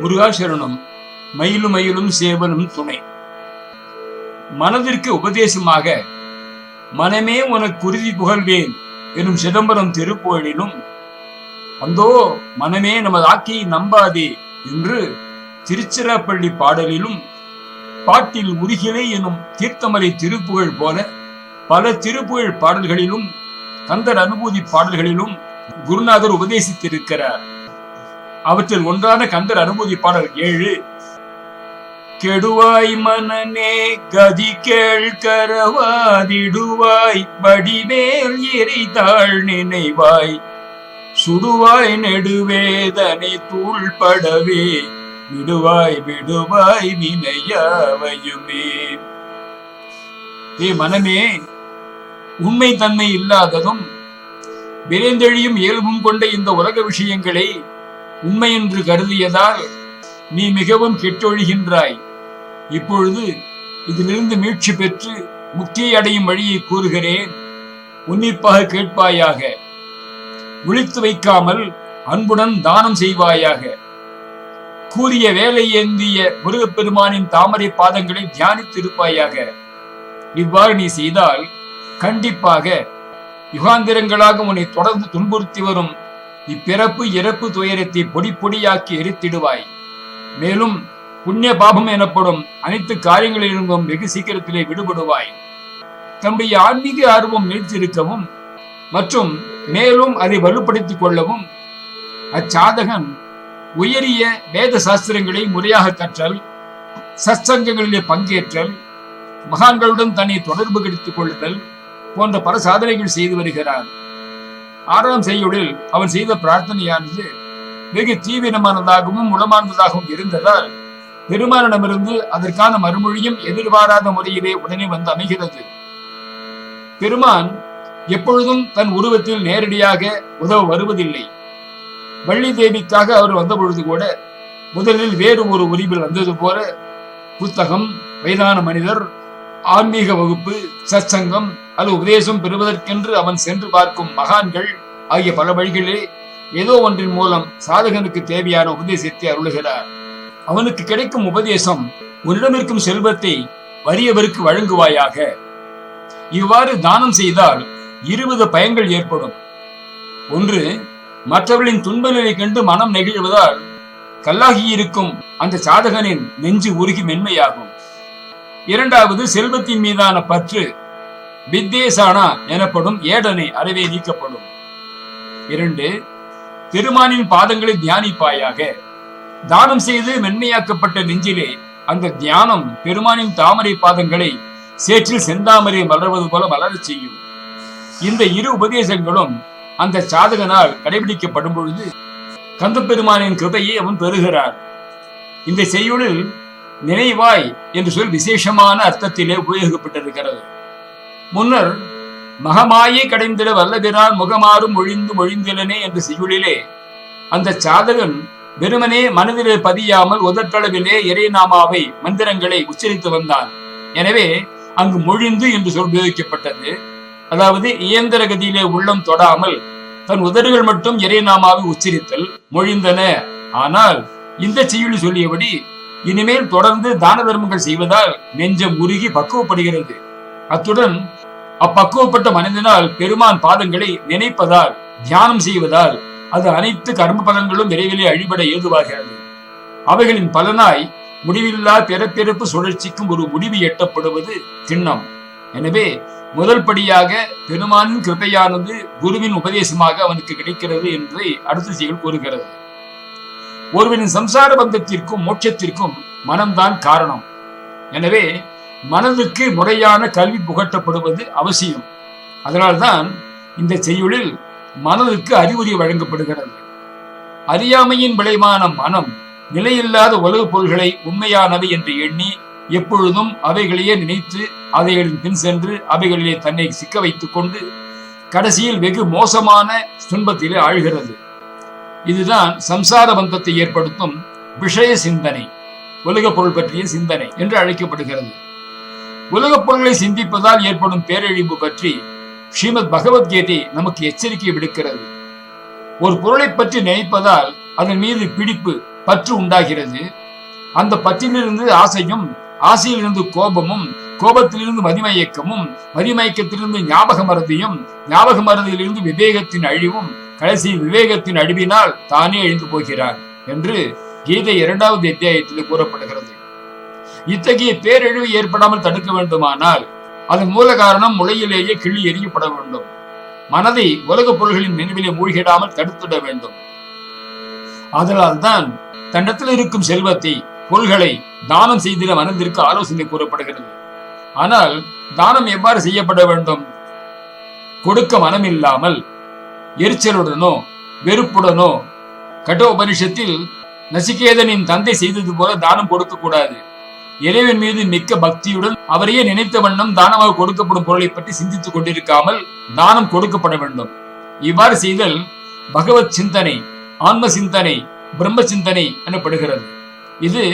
முருகாசரணம் மயிலும் மயிலும் சேவலும் துணை. மனதிற்கு உபதேசமாக மனமே உனக்கு உறுதி புகழ்வேன் எனும் சிதம்பரம் திருப்புகழிலும் அந்தோ மனமே நமது ஆக்கியை நம்பாதே என்று திருச்சிராப்பள்ளி பாடலிலும் பாட்டில் உருகிலே எனும் தீர்த்தமலை திருப்புகழ் போல பல திருப்புகழ் பாடல்களிலும் கந்தர் அனுபூதி பாடல்களிலும் குருநாதர் உபதேசித்திருக்கிறார். அவற்றில் ஒன்றான கந்தர் அனுமதி பாடல் ஏழு. கெடுவாய் மனநே கதி கேள் கரவாதிடுவாய் வடிவேல் எரிதாள் நினைவாய். சுடுவாய் நெடுவேதனை தூள்படவே விடுவாய் விடுவாய் வினையாவையுமே. ஏ மனமே உண்மை தன்மை இல்லாததும் விரைந்தெழியும் இயல்பும் கொண்ட இந்த உலக விஷயங்களை உண்மை என்று கருதியதால் நீ மிகவும் கெட்டொழிகின்றாய். இப்பொழுது இதிலிருந்து மீட்சி பெற்று முக்தியை அடையும் வழியை கூறுகிறேன். உன்னிப்பாக கேட்பாயாக. விழித்து வைக்காமல் அன்புடன் தானம் செய்வாயாக. கூறிய வேலை ஏந்திய முருகப்பெருமானின் தாமரை பாதங்களை தியானித்திருப்பாயாக. இவ்வாறு நீ செய்தால் கண்டிப்பாக யுகாந்திரங்களாக உன்னை தொடர்ந்து துன்புறுத்தி வரும் இப்பிறப்பு இறப்பு துயரத்தை பொடி பொடியாக்கி எரித்திடுவாய். மேலும் புண்ணிய பாபம் எனப்படும் அனைத்து காரியங்களிலிருந்தும் வெகு சீக்கிரத்திலே விடுபடுவாய். தன்னுடைய ஆன்மீக ஆர்வம் நிலைத்திருக்கவும் மற்றும் மேலும் அதை வலுப்படுத்திக் கொள்ளவும் அச்சாதகன் உயரிய வேத சாஸ்திரங்களை முறையாக கற்றல் சத்சங்கங்களிலே பங்கேற்றல் மகான்களுடன் தன்னை தொடர்பு கெடுத்துக் கொள்ளுதல் போன்ற பல சாதனைகள் செய்து வருகிறான் ஆறாம் செய்யுளில் அவன் செய்த பிரார்த்தனையானது வெகு தீவிரமானதாகவும் உளமானதாகவும் இருந்ததால் பெருமானிடமிருந்து அதற்கான மறுமொழியும் எதிர்பாராத முறையிலே உடனே வந்து அமைகிறது. பெருமான் எப்பொழுதும் தன் உருவத்தில் நேரடியாக உதவ வருவதில்லை. வள்ளி தேவிக்காக அவர் வந்த பொழுது கூட முதலில் வேறு ஒரு உரிவில் வந்தது போல புத்தகம் வயதான மனிதர் ஆன்மீக வகுப்பு சத்சங்கம் அது உபதேசம் பெறுவதற்கென்று அவன் சென்று பார்க்கும் மகான்கள் ஆகிய பல வழிகளிலே ஏதோ ஒன்றின் மூலம் சாதகனுக்கு தேவையான உபதேசத்தை அருளுகிறார். அவனுக்கு கிடைக்கும் உபதேசம் உன்னிடமிருக்கும் செல்வத்தை வறியவருக்கு வழங்குவாயாக. இவ்வாறு தானம் செய்தால் இருபது பயன்கள் ஏற்படும். ஒன்று மற்றவர்களின் துன்ப நிலை கண்டு மனம் நெகிழ்வதால் கல்லாகி இருக்கும் அந்த சாதகனின் நெஞ்சு உருகி மென்மையாகும். இரண்டாவது செல்வத்தின் மீதான பற்று வித்தேசானா எனப்படும் ஏடனை அறவே நீக்கப்படும். இரண்டு பெருமானின் பாதங்களை தியானிப்பாயாக. தானம் செய்து மென்மையாக்கப்பட்ட நெஞ்சிலே அந்த தியானம் பெருமானின் தாமரை பாதங்களை சேற்றில் செந்தாமரை மலர்வது போல மலரச் செய்யும். இந்த இரு உபதேசங்களும் அந்த சாதகனால் கடைபிடிக்கப்படும் பொழுது கந்த பெருமானின் கிருபையை அவன் பெறுகிறார். இந்த செய்யுளில் நினைவாய் என்று சொல் விசேஷமான அர்த்தத்திலே உபயோகப்பட்டிருக்கிறது. முன்னர் மகமாயை கடைந்திட வல்லபிரான் முகமாறும் ஒழிந்து ஒழிந்திலனே என்ற செய்யுளிலே அந்த சாதகன் வெறுமனே மனதிலே பதியாமல் உதட்டளவிலே இறைநாமாவை மந்திரங்களை உச்சரித்து வந்தான். எனவே அங்கு மொழிந்து என்று சொல் உபயோகிக்கப்பட்டது. அதாவது இயந்திர கதியிலே உள்ளம் தொடாமல் தன் உதடுகள் மட்டும் இறைநாமாவை உச்சரித்தல் மொழிந்தன. ஆனால் இந்த செய்யுளி சொல்லியபடி இனிமேல் தொடர்ந்து தான தர்மங்கள் செய்வதால் நெஞ்சம் உருகி பக்குவப்படுகிறது. அத்துடன் அப்பக்குவப்பட்ட மனிதனால் பெருமான் பாதங்களை நினைப்பதால் தியானம் செய்வதால் அது அனைத்து கர்ம பலன்களும் விரைவிலே அழிபட ஏதுவாகிறது அவைகளின் பலனாய் முடிவில்லா பிறப்பிறப்பு சுழற்சிக்கும் ஒரு முடிவு எட்டப்படுவது திண்ணம். எனவே முதல் படியாக பெருமானின் கிருப்பையானது குருவின் உபதேசமாக அவனுக்கு கிடைக்கிறது என்று அடுத்த செய்திகள் கூறுகிறது. ஒருவனின் சம்சார பந்தத்திற்கும் மோட்சத்திற்கும் மனம்தான் காரணம். எனவே மனதுக்கு முறையான கல்வி புகட்டப்படுவது அவசியம். அதனால்தான் இந்த செய்யுளில் மனதுக்கு அறிவுரை வழங்கப்படுகிறது. அறியாமையின் விளைவான மனம் நிலையில்லாத உலகப் பொருள்களை உண்மையானவை என்று எண்ணி எப்பொழுதும் அவைகளையே நினைத்து அவைகளின் பின் சென்று அவைகளிலே தன்னை சிக்க வைத்துக் கொண்டு கடைசியில் வெகு மோசமான துன்பத்திலே ஆழ்கிறது. இதுதான் சம்சார பந்தத்தை ஏற்படுத்தும் விஷய சிந்தனை உலக பொருள் பற்றிய சிந்தனை என்று அழைக்கப்படுகிறது. உலகப் பொருள்களை சிந்திப்பதால் ஏற்படும் பேரழிவு பற்றி ஸ்ரீமத் பகவத்கீதை நமக்கு எச்சரிக்கை விடுக்கிறது. ஒரு பொருளை பற்றி நினைப்பதால் அதன் மீது பிடிப்பு பற்று உண்டாகிறது. அந்த பற்றிலிருந்து ஆசையும் ஆசையிலிருந்து கோபமும் கோபத்திலிருந்து மதிமயக்கமும் மதிமயக்கத்திலிருந்து ஞாபக மருதியும் ஞாபக மருதியிலிருந்து விவேகத்தின் அழிவும் கடைசி விவேகத்தின் அழிவினால் தானே எழுந்து போகிறார் என்று கீதை இரண்டாவது அத்தியாயத்தில் கூறப்படுகிறது. இத்தகைய பேரழிவு ஏற்படாமல் தடுக்க வேண்டுமானால் அதன் மூல காரணம் முளையிலேயே கிள்ளி எரியப்பட வேண்டும். மனதை உலகப் பொருள்களின் நினைவிலே மூழ்கிடாமல் தடுத்துட வேண்டும். அதனால்தான் தன்னிடத்தில் இருக்கும் செல்வத்தை பொருள்களை தானம் செய்திட மனதிற்கு ஆலோசனை கூறப்படுகிறது. ஆனால் தானம் எவ்வாறு செய்யப்பட வேண்டும்? கொடுக்க மனம் இல்லாமல் எரிச்சலுடனோ வெறுப்புடனோ கட்டோபனிஷத்தில் நசிகேதனின் தந்தை செய்தது போல தானம் கொடுக்க கூடாது. இறைவன் மீது மிக்க பக்தியுடன் அவரையே நினைத்த வண்ணம் தானமாக கொடுக்கப்படும் பொருளை பற்றி சிந்தித்துக் கொண்டிருக்காமல் தானம் கொடுக்கப்பட வேண்டும். இவ்வாறு செய்தல் பகவத் சிந்தனை ஆன்ம சிந்தனை பிரம்ம சிந்தனை எனப்படுகிறது. இது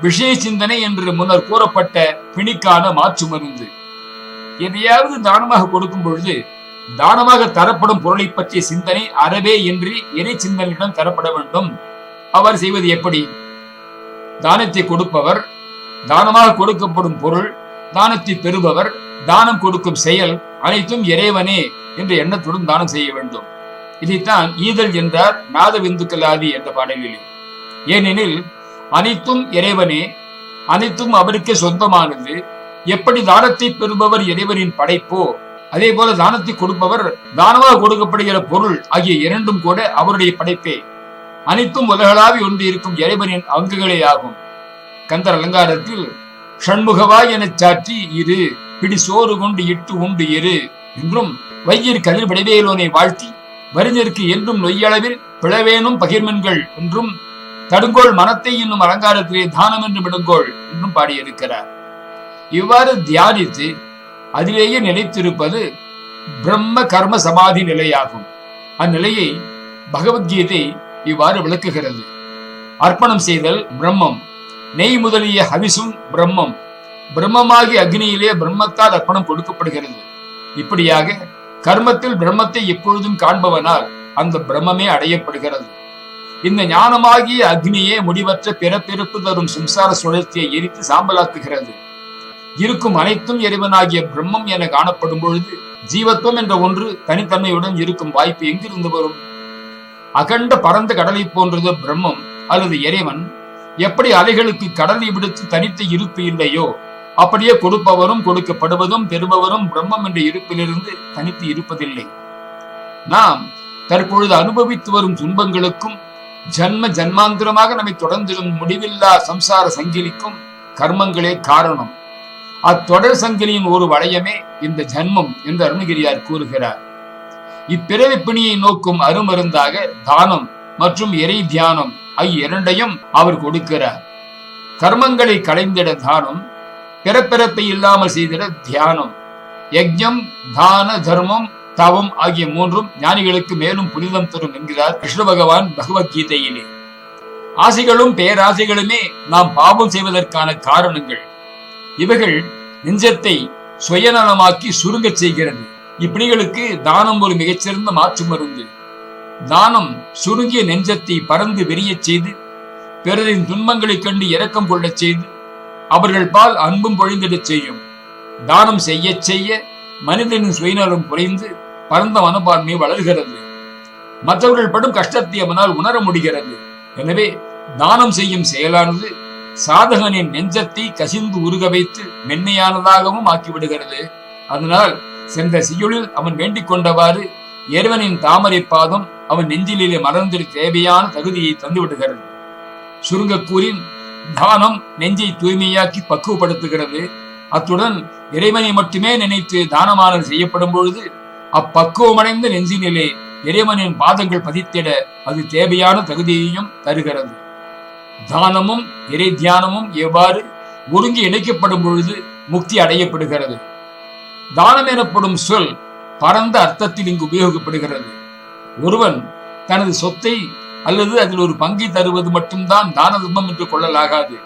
விஷய சிந்தனை என்று முன்னர் கூறப்பட்ட பிணிக்கான மாற்று மருந்து. எதையாவது தானமாக கொடுக்கும் பொழுது தானமாக தரப்படும் பொருளை பற்றிய சிந்தனை அறவே இன்றி இறை சிந்தனையிடம் தரப்பட வேண்டும். அவர் செய்வது எப்படி? தானத்தை கொடுப்பவர் தானமாக கொடுக்கப்படும் பொருள் தானத்தை பெறுபவர் தானம் கொடுக்கும் செயல் அனைத்தும் இறைவனே என்ற எண்ணத்துடன் தானம் செய்ய வேண்டும். இதைத்தான் ஈதல் என்றார் நாத விந்துக்கலாதி என்ற பாடலிலே. ஏனெனில் அனைத்தும் இறைவனே அனைத்தும் அவருக்கே சொந்தமானது. எப்படி தானத்தை பெறுபவர் இறைவனின் படைப்போ அதே போல தானத்தை கொடுப்பவர் தானமாக கொடுக்கப்படுகிற பொருள் ஆகிய இரண்டும் கூட அவருடைய படைப்பே. அனைத்தும் உலகளாவி ஒன்று இருக்கும் இறைவனின் அங்குகளே ஆகும். கந்தர் அலங்காரத்தில் ஷண்முகவாய் எனச் சாற்றி இரு பிடி சோறு கொண்டு இட்டு உண்டு இரு என்றும் வையிற் கதிர் விடைவேலோனை வாழ்த்தி வரிஞருக்கு என்றும் நொய்யளவில் பிளவேனும் பகிர்மென்கள் என்றும் தடுங்கோள் மனத்தை என்னும் அலங்காரத்திலே தானம் என்று விடுங்கோள் என்றும் பாடியிருக்கிறார். இவ்வாறு தியானித்து அதிலேயே நிலைத்திருப்பது பிரம்ம கர்ம சமாதி நிலையாகும். அந்நிலையை பகவத்கீதை இவ்வாறு விளக்குகிறது. அர்ப்பணம் செய்தல் பிரம்மம் நெய் முதலிய ஹவிசும் பிரம்மம். பிரம்மமாகி அக்னியிலே பிரம்மத்தால் அர்ப்பணம் கொடுக்கப்படுகிறது. இப்படியாக கர்மத்தில் பிரம்மத்தை எப்பொழுதும் காண்பவனால் அந்த பிரம்மமே அடையப்படுகிறது. இந்த ஞானமாகிய அக்னியே முடிவற்ற பிறப்பிறப்பு தரும் சம்சார சுழற்சியை எரித்து சாம்பலாக்குகிறது. இருக்கும் அனைத்தும் இறைவனாகிய பிரம்மம் என காணப்படும் பொழுது ஜீவத்துவம் என்ற ஒன்று தனித்தன்மையுடன் இருக்கும் வாய்ப்பு எங்கிருந்து வரும்? அகண்ட பரந்த கடலை போன்றது பிரம்மம் அல்லது இறைவன் எப்படி அலைகளுக்கு கடலை விடுத்து தனித்த இருப்பு இல்லையோ அப்படியே கொடுப்பவரும் கொடுக்கப்படுவதும் பெறுபவரும் பிரம்மம் என்ற இருப்பிலிருந்து தனித்து இருப்பதில்லை. நாம் தற்பொழுது அனுபவித்து வரும் துன்பங்களுக்கும் ஜன்ம ஜன்மாந்திரமாக நம்மை தொடர்ந்திடும் முடிவில்லா சம்சார சங்கிலிக்கும் கர்மங்களே காரணம். அத்தொடர் சங்கிலியின் ஒரு வளையமே இந்த ஜன்மம் என்று அருணகிரியார் கூறுகிறார். இப்பிறவி பிணியை நோக்கும் அருமருந்தாக தானம் மற்றும் இறை தியானம் ஆகிய இரண்டையும் அவர் கொடுக்கிறார். கர்மங்களை களைந்திட தானம் பிறப்பிறப்பை இல்லாமல் செய்திட தியானம். யஜ்யம் தான தர்மம் தவம் ஆகிய மூன்றும் ஞானிகளுக்கு மேலும் புனிதம் தரும் என்கிறார் கிருஷ்ண பகவான் பகவத்கீதையிலே. ஆசைகளும் பேராசைகளுமே நாம் பாபம் செய்வதற்கான காரணங்கள். இவைகள் நெஞ்சத்தை சுயநலமாக்கி சுருங்கச் செய்கிறது. இப்பணிகளுக்கு தானம் ஒரு மிகச்சிறந்த மாற்று மருந்து. தானம் சுருங்கிய நெஞ்சத்தை பறந்து வெறியச் செய்து பிறரின் துன்பங்களைக் கண்டு இரக்கம் கொள்ளச் செய்து அவர்கள் பால் அன்பும் பொழிந்திடச் செய்யும். தானம் செய்ய செய்ய மனிதனின் சுயநலம் குறைந்து பரந்த மனப்பான்மை வளர்கிறது. மற்றவர்கள் படும் கஷ்டத்தை அவனால் உணர முடிகிறது. எனவே தானம் செய்யும் செயலானது சாதகனின் நெஞ்சத்தை கசிந்து உருக வைத்து மென்மையானதாகவும் ஆக்கிவிடுகிறது. அதனால் சென்ற செய்யுளில் அவன் வேண்டிக் கொண்டவாறு இறைவனின் தாமரை பாதம் அவன் நெஞ்சிலே மறந்திரு தேவையான தகுதியை தந்து விடுகிறது சுருங்கக்கூறின் தானம் நெஞ்சை தூய்மையாக்கி பக்குவப்படுத்துகிறது. அத்துடன் இறைவனை மட்டுமே நினைத்து தானமானது செய்யப்படும் பொழுது அப்பக்குவமடைந்த நெஞ்சினிலே இறைவனின் பாதங்கள் பதித்திட அது தேவையான தகுதியையும் தருகிறது. தானமும் இறை தியானமும் எவ்வாறு ஒருங்கி இணைக்கப்படும் பொழுது முக்தி அடையப்படுகிறது. தானம் எனப்படும் சொல் பரந்த அர்த்தத்தில் இங்கு உபயோகப்படுகிறது. ஒருவன் தனது சொத்தை அல்லது அதில் ஒரு பங்கை தருவது மட்டும்தான் தான தர்மம் என்று கொள்ளலாகாது.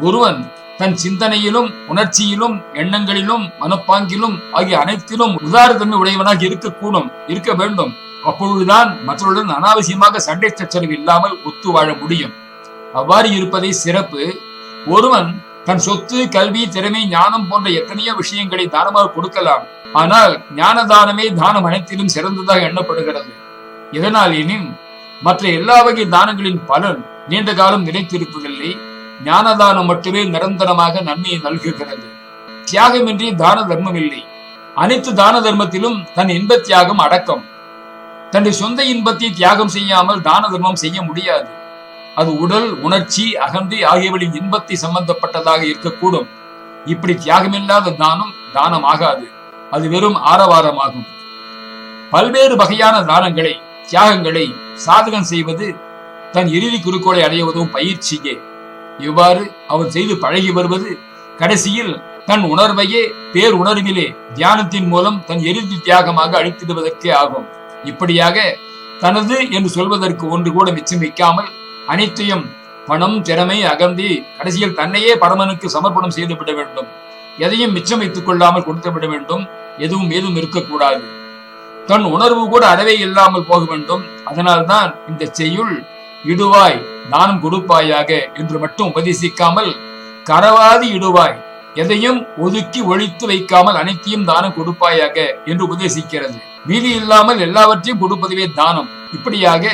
ஒருவன் தன் சிந்தனையிலும் உணர்ச்சியிலும் எண்ணங்களிலும் மனப்பாங்கிலும் ஆகிய அனைத்திலும் உதாரத்தன்மை உடையவனாக இருக்கக்கூடும் இருக்க வேண்டும். அப்பொழுதுதான் மற்றவர்களுடன் அனாவசியமாக சண்டை சச்சரவு இல்லாமல் ஒத்து வாழ முடியும். அவ்வாறு இருப்பதை சிறப்பு. ஒருவன் தன் சொத்து கல்வி திறமை ஞானம் போன்ற எத்தனையோ விஷயங்களை தானமாக கொடுக்கலாம். ஆனால் ஞான தானமே தானம் அனைத்திலும் சிறந்ததாக எண்ணப்படுகிறது. இதனால் எனின் மற்ற எல்லா வகை தானங்களின் பலன் நீண்ட காலம் நினைத்திருப்பதில்லை. ஞானதானம் மட்டுமே நிரந்தரமாக நன்மையை நல்குகிறது. தியாகமின்றி தான தர்மம் இல்லை அனைத்து தான தர்மத்திலும் தன் இன்ப தியாகம் அடக்கம். தன்னுடைய சொந்த இன்பத்தை தியாகம் செய்யாமல் தான தர்மம் செய்ய முடியாது. அது உடல் உணர்ச்சி அகந்தை ஆகியவற்றின் இன்பத்தை சம்பந்தப்பட்டதாக இருக்கக்கூடும். இப்படி தியாகமில்லாத தானம் தானம் ஆகாது அது வெறும் ஆரவாரமாகும். பல்வேறு வகையான தானங்களை தியாகங்களை சாதகம் செய்வது தன் இறுதி குறிக்கோளை அடைவதும் பயிற்சியே. இவ்வாறு அவர் செய்து பழகி வருவது கடைசியில் தன் உணர்வையே பேர் உணர்விலே தியானத்தின் மூலம் தன் இறுதி தியாகமாக அழித்திடுவதற்கே ஆகும். இப்படியாக தனது என்று சொல்வதற்கு ஒன்று கூட மிச்சம் வைக்காமல் அனைத்தையும் பணம் திறமை அகந்தி கடைசியில் தன்னையே பரமனுக்கு சமர்ப்பணம் செய்து விட வேண்டும். எதையும் மிச்சம் வைத்துக் கொள்ளாமல் கொடுத்து விட வேண்டும். எதுவும் ஏதும் இருக்கக்கூடாது. தன் உணர்வு கூட அறவே இல்லாமல் போக வேண்டும். அதனால்தான் இந்த செய்யுள் இடுவாய் நானும் கொடுப்பாயாக என்று மட்டும் உபதேசிக்காமல் கரவாது இடுவாய் எதையும் ஒதுக்கி ஒழித்து வைக்காமல் அனைத்தையும் தானம் கொடுப்பாயாக என்று உபதேசிக்கிறது. மீதி இல்லாமல் எல்லாவற்றையும் கொடுப்பதுவே தானம். இப்படியாக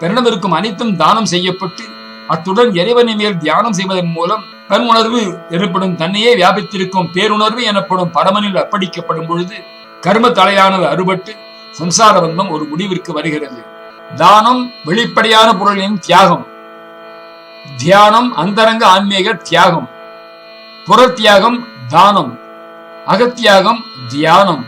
தன்னிடம் இருக்கும் அனைத்தும் தானம் செய்யப்பட்டு அத்துடன் இறைவனை மேல் தியானம் செய்வதன் மூலம் தன் உணர்வு எனப்படும் தன்னையே வியாபித்திருக்கும் பேருணர்வு எனப்படும் பரமனில் அர்ப்பணிக்கப்படும் பொழுது கர்ம தலையானது அறுபட்டு சம்சார பந்தம் ஒரு முடிவிற்கு வருகிறது. தானம் வெளிப்படையான பொருளின் தியாகம். தியானம் அந்தரங்க ஆன்மீக தியாகம். புறத்தியாகம் தானம். அகத்தியாகம் தியானம்.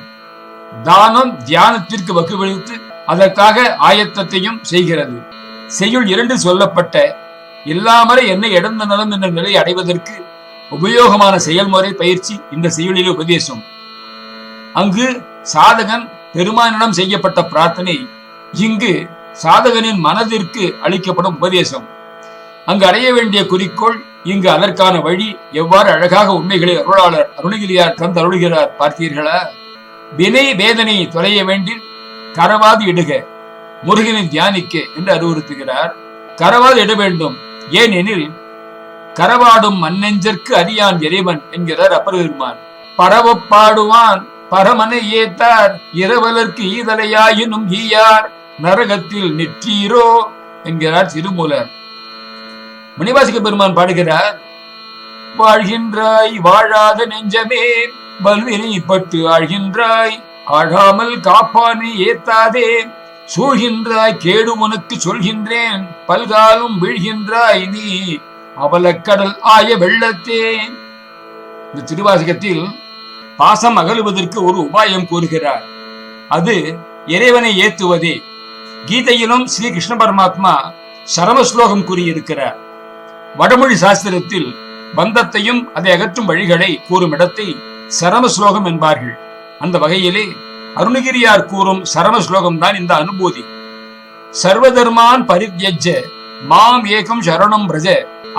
தானம் தியானத்திற்கு வகுவெடுத்து அதற்காக ஆயத்தத்தையும் செய்கிறது. செய்யுள் இரண்டு சொல்லப்பட்ட இல்லாமலே என்னை இடந்த நலம் என்ற நிலை அடைவதற்கு உபயோகமான செயல்முறை பயிற்சி இந்த செய்யுளிலே உபதேசம். அங்கு சாதகன் பெருமானிடம் செய்யப்பட்ட பிரார்த்தனை இங்கு சாதகனின் மனதிற்கு அளிக்கப்படும் உபதேசம். அங்கு அடைய வேண்டிய குறிக்கோள் இங்கு அதற்கான வழி எவ்வாறு அழகாக உண்மைகளை அருளாளர் அருணகிரியார் தந்து அருள்கிறார் பார்த்தீர்களா? வினை வேதனை தொலைய வேண்டில் கரவாது இடுக முருகனை தியானிக்க என்று அறிவுறுத்துகிறார். கரவாது இட வேண்டும் ஏனெனில் கரவாடும் மண்ணெஞ்சற்கு அறியான் இறைவன் என்கிறார் அப்பர் பெருமான் பாடுவான் பரமனை ஏத்தார். இரவலர்க்கு ஈதலையாயினும் ஈயார். நரகத்தில் நிற்றீரோ என்கிறார் திருமூலர் மணிவாசிக்க பெருமான் பாடுகிறார். வாழ்கின்றாய் வாழாத நெஞ்சமே பல்வினை பட்டு ஆழ்கின்றாய். ஆழாமல் காப்பானை ஏத்தாதே சூழ்கின்றாய் கேடு உனக்கு சொல்கின்றேன். பல்காலும் வீழ்கின்றாய் நீ அவலக்கடல் ஆய வெள்ளத்தே. இந்த திருவாசகத்தில் பாசம் அகழுவதற்கு ஒரு உபாயம் கூறுகிறார். அது இறைவனை ஏத்துவதே. கீதையிலும் ஸ்ரீ கிருஷ்ண பரமாத்மா சரம ஸ்லோகம் கூறியிருக்கிறார். வடமொழி சாஸ்திரத்தில் பந்தத்தையும் அதை அகற்றும் வழிகளை கூறும் இடத்தை சரம ஸ்லோகம் என்பார்கள். அந்த வகையிலே அருணகிரியார் கூறும் சரம ஸ்லோகம் தான் இந்த அனுபூதி. சர்வதர்மான் பரித்யஜ மாம் ஏகம் சரணம் பிரஜ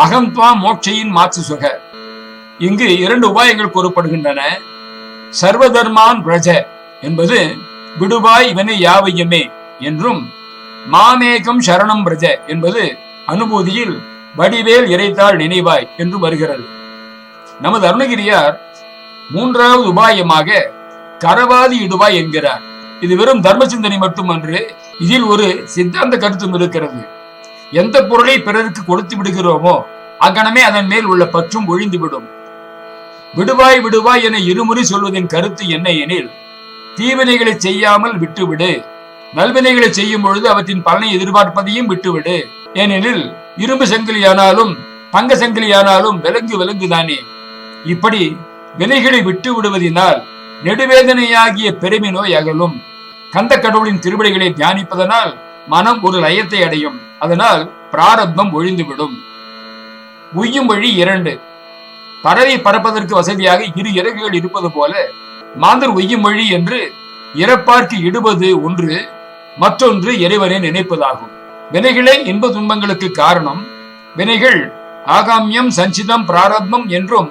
அகம் துவாம் மோட்சையின் மாற்று சுக. இங்கு இரண்டு உபாயங்கள் கூறப்படுகின்றன. சர்வதர்மான் பிரஜ என்பது விடுவாய் இவனை யாவையுமே என்றும் மாமேகம் சரணம் பிரஜ என்பது அனுபூதியில் வடிவேல் இறைத்தாள் நினைவாய் என்று வருகிறது. நமது அருணகிரியார் மூன்றாவது உபாயமாக கரவாதி இடுவாய் என்கிறார். இது வெறும் தர்ம சிந்தனை மட்டுமன்று இதில் ஒரு சித்தாந்த கருத்தும் இருக்கிறது. எந்த பொருளை பிறருக்கு கொடுத்து விடுகிறோமோ அக்கணமே அதன் மேல் உள்ள பற்றும் ஒழிந்துவிடும். விடுவாய் விடுவாய் என இருமுறை சொல்வதின் கருத்து என்ன எனில் தீவினைகளை செய்யாமல் விட்டுவிடு. நல்வினைகளை செய்யும் பொழுது அவற்றின் பலனை எதிர்பார்ப்பதையும் விட்டுவிடு. ஏனெனில் இரும்பு சங்கிலியானாலும் தங்க சங்கிலியானாலும் விலங்கு விலங்குதானே. இப்படி வினைகளை விட்டு விடுவதினால் நெடுவேதனையாகிய பெருமை நோய் அகலும். கந்த கடவுளின் திருவிடைகளை தியானிப்பதனால் மனம் ஒரு லயத்தை அடையும். அதனால் பிராரப்தம் ஒழிந்துவிடும். உய்யும் வழி இரண்டு. பறவை பறப்பதற்கு வசதியாக இரு இறகுகள் இருப்பது போல மாந்தர் உய்யும் வழி என்று இறப்பார்க்கு இடுவது ஒன்று மற்றொன்று இறைவனை நினைப்பதாகும். வினைகளே இன்ப துன்பங்களுக்கு காரணம். வினைகள் ஆகாமியம் சஞ்சிதம் பிராரப்தம் என்றும்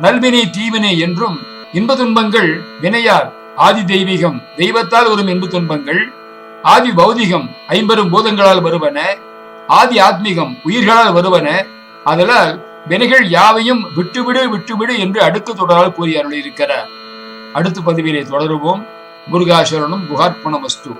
நல்வினை தீவினை என்றும். இன்ப துன்பங்கள் வினையார் ஆதி தெய்வீகம் தெய்வத்தால் வரும் இன்ப துன்பங்கள். ஆதி பௌதிகம் ஐம்பெரும் பூதங்களால் வருவன. ஆதி ஆத்மீகம் உயிர்களால் வருவன. அதனால் வினைகள் யாவையும் விட்டுவிடு விட்டுவிடு என்று அடுத்த தொடரால் கூறி அருளியிருக்கிறார் அடுத்த பதிவிலே தொடருவோம். முருகாசரணம் குகார்ப்பணமஸ்து